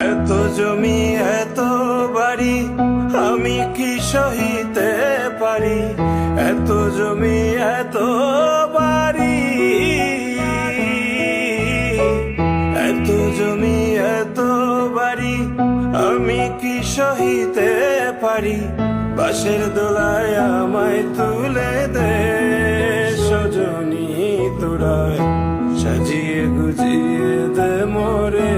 এত জমি, এত বাড়ি, আমি কি সহিতে পারি? এত জমি, এত বাড়ি, এত জমি, এত বাড়ি, আমি কি সহিতে পারি? বাসের দোলায় আমায় তুলে দে, সজনী তোরায় সাজিয়ে গুজিয়ে দে মোরে।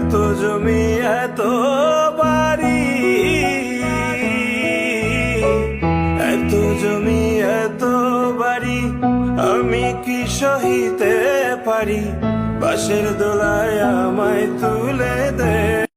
এত জমি, এত বাড়ি। এত জমি, এত বাড়ি, আমি কি সহিতে পারি? বাসের দোলায় আমায় তুলে